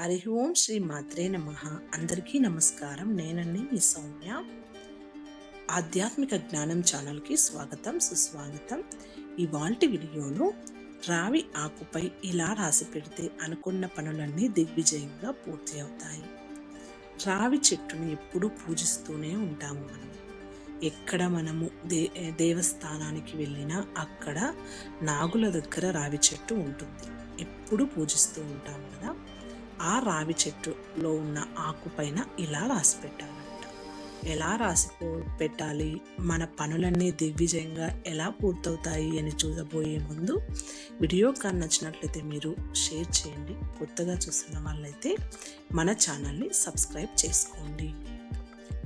హరి ఓం శ్రీ మాత్రే నమ. అందరికీ నమస్కారం. నేనండి మీ సౌమ్య. ఆధ్యాత్మిక జ్ఞానం ఛానల్కి స్వాగతం సుస్వాగతం. ఇవాల్టి వీడియోలో రావి ఆకుపై ఇలా రాసి పెడితే అనుకున్న పనులన్నీ దిగ్విజయంగా పూర్తి అవుతాయి. రావి చెట్టుని ఎప్పుడూ పూజిస్తూనే ఉంటాము మనం. ఎక్కడ మనము దే దేవస్థానానికి వెళ్ళినా అక్కడ నాగుల దగ్గర రావి చెట్టు ఉంటుంది. ఎప్పుడు పూజిస్తూ ఉంటాం కదా. ఆ రావి చెట్టులో ఉన్న ఆకు పైన ఇలా రాసి పెట్టాలంట. ఎలా రాసి పెట్టాలి? మన పనులన్నీ దిగ్విజయంగా ఎలా పూర్తవుతాయి అని చూడబోయే ముందు వీడియో కానీ నచ్చినట్లయితే మీరు షేర్ చేయండి. కొత్తగా చూస్తున్న వాళ్ళైతే మన ఛానల్ని సబ్స్క్రైబ్ చేసుకోండి.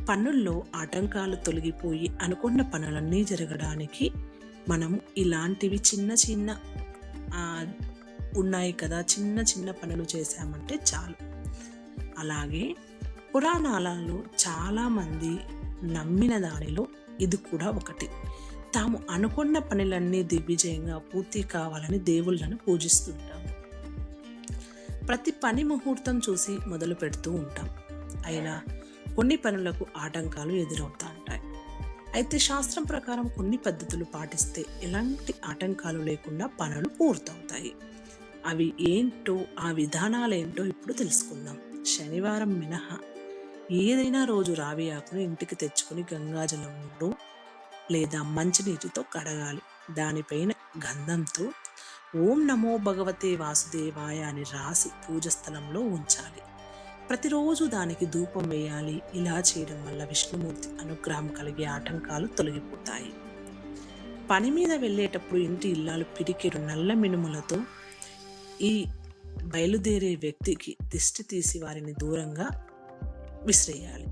పనుల్లో ఆటంకాలు తొలగిపోయి అనుకున్న పనులన్నీ జరగడానికి మనం ఇలాంటివి చిన్న చిన్న ఉన్నాయి కదా చిన్న చిన్న పనులు చేశామంటే చాలు. అలాగే పురాణాలలో చాలామంది నమ్మిన దానిలో ఇది కూడా ఒకటి. తాము అనుకున్న పనులన్నీ దిగ్విజయంగా పూర్తి కావాలని దేవుళ్ళను పూజిస్తుంటాము. ప్రతి పని ముహూర్తం చూసి మొదలు పెడుతూ ఉంటాం. అయినా కొన్ని పనులకు ఆటంకాలు ఎదురవుతూ ఉంటాయి. అయితే శాస్త్రం ప్రకారం కొన్ని పద్ధతులు పాటిస్తే ఎలాంటి ఆటంకాలు లేకుండా పనులు పూర్తవుతాయి. అవి ఏంటో ఆ విధానాలు ఏంటో ఇప్పుడు తెలుసుకుందాం. శనివారం మినహా ఏదైనా రోజు రావి ఆకును ఇంటికి తెచ్చుకుని గంగాజలంలో లేదా మంచినీటితో కడగాలి. దానిపైన గంధంతో ఓం నమో భగవతే వాసుదేవాయ అని రాసి పూజ స్థలంలో ఉంచాలి. ప్రతిరోజు దానికి ధూపం వేయాలి. ఇలా చేయడం వల్ల విష్ణుమూర్తి అనుగ్రహం కలిగే ఆటంకాలు తొలగిపోతాయి. పని మీద వెళ్ళేటప్పుడు ఇంటి ఇల్లాలు పిడికెడు నల్ల మినుములతో ఈ బయలుదేరే వ్యక్తికి దిష్టి తీసి వారిని దూరంగా విసిరేయాలి.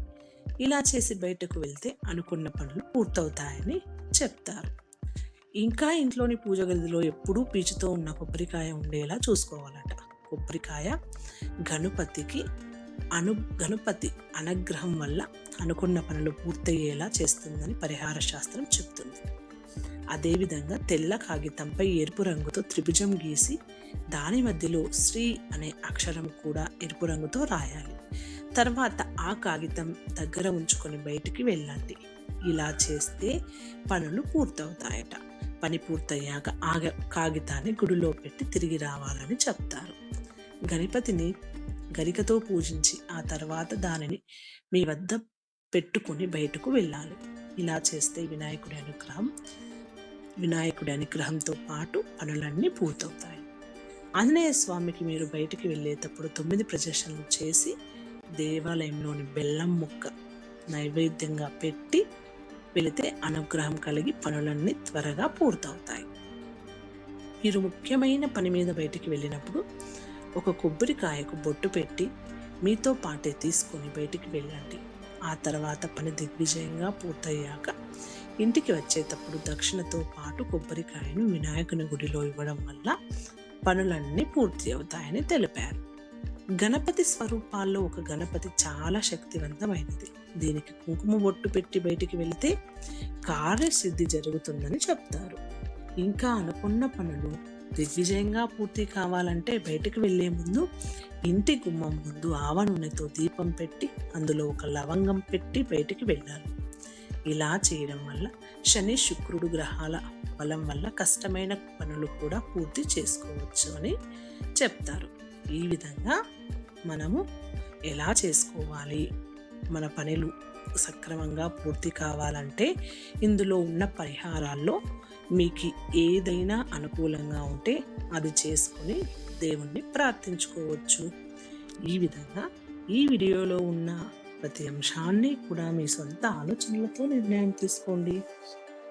ఇలా చేసి బయటకు వెళ్తే అనుకున్న పనులు పూర్తవుతాయని చెప్తారు. ఇంకా ఇంట్లోని పూజ గదిలో ఎప్పుడూ పీచుతో ఉన్న కొబ్బరికాయ ఉండేలా చూసుకోవాలట. కొబ్బరికాయ గణపతికి అను గణపతి అనుగ్రహం వల్ల అనుకున్న పనులు పూర్తయ్యేలా చేస్తుందని పరిహార శాస్త్రం చెప్తుంది. అదేవిధంగా తెల్ల కాగితంపై ఎరుపు రంగుతో త్రిభుజం గీసి దాని మధ్యలో శ్రీ అనే అక్షరం కూడా ఎరుపు రంగుతో రాయాలి. తర్వాత ఆ కాగితం దగ్గర ఉంచుకొని బయటికి వెళ్ళండి. ఇలా చేస్తే పనులు పూర్తవుతాయట. పని పూర్తయ్యాక ఆ కాగితాన్ని గుడిలో పెట్టి తిరిగి రావాలని చెప్తారు. గణపతిని గరికతో పూజించి ఆ తర్వాత దానిని మీ వద్ద పెట్టుకుని బయటకు వెళ్ళాలి. ఇలా చేస్తే వినాయకుడి అనుగ్రహం వినాయకుడి అనుగ్రహంతో పాటు పనులన్నీ పూర్తవుతాయి. ఆంజనేయ స్వామికి మీరు బయటికి వెళ్ళేటప్పుడు తొమ్మిది ప్రదర్శనలు చేసి దేవాలయంలోని బెల్లం ముక్క నైవేద్యంగా పెట్టి వెళితే అనుగ్రహం కలిగి పనులన్నీ త్వరగా పూర్తవుతాయి. మీరు ముఖ్యమైన పని మీద బయటికి వెళ్ళినప్పుడు ఒక కొబ్బరికాయకు బొట్టు పెట్టి మీతో పాటే తీసుకొని బయటికి వెళ్ళండి. ఆ తర్వాత పని దిగ్విజయంగా పూర్తయ్యాక ఇంటికి వచ్చేటప్పుడు దక్షిణతో పాటు కొబ్బరికాయను వినాయకుని గుడిలో ఇవ్వడం వల్ల పనులన్నీ పూర్తి అవుతాయని తెలిపారు. గణపతి స్వరూపాల్లో ఒక గణపతి చాలా శక్తివంతమైనది. దీనికి కుంకుమ బొట్టు పెట్టి బయటికి వెళితే కార్యసిద్ధి జరుగుతుందని చెప్తారు. ఇంకా అనుకున్న పనులు దిగ్విజయంగా పూర్తి కావాలంటే బయటకు వెళ్ళే ముందు ఇంటి గుమ్మం ముందు ఆవ నూనెతో దీపం పెట్టి అందులో ఒక లవంగం పెట్టి బయటికి వెళ్ళాలి. ఇలా చేయడం వల్ల శని శుక్రుడు గ్రహాల బలం వల్ల కష్టమైన పనులు కూడా పూర్తి చేసుకోవచ్చు అని చెప్తారు. ఈ విధంగా మనము ఎలా చేసుకోవాలి? మన పనులు సక్రమంగా పూర్తి కావాలంటే ఇందులో ఉన్న పరిహారాల్లో మీకు ఏదైనా అనుకూలంగా ఉంటే అది చేసుకొని దేవుణ్ణి ప్రార్థించుకోవచ్చు. ఈ విధంగా ఈ వీడియోలో ఉన్న ప్రతి అంశాన్ని కూడా మీ సొంత ఆలోచనలతో నిర్ణయం తీసుకోండి.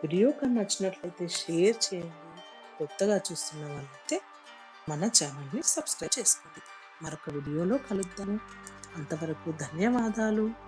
వీడియో కానీ నచ్చినట్లయితే షేర్ చేయండి. కొత్తగా చూస్తున్న వాళ్ళైతే మన ఛానల్ని సబ్స్క్రైబ్ చేసుకోండి. మరొక వీడియోలో కలుద్దాము అంతవరకు ధన్యవాదాలు.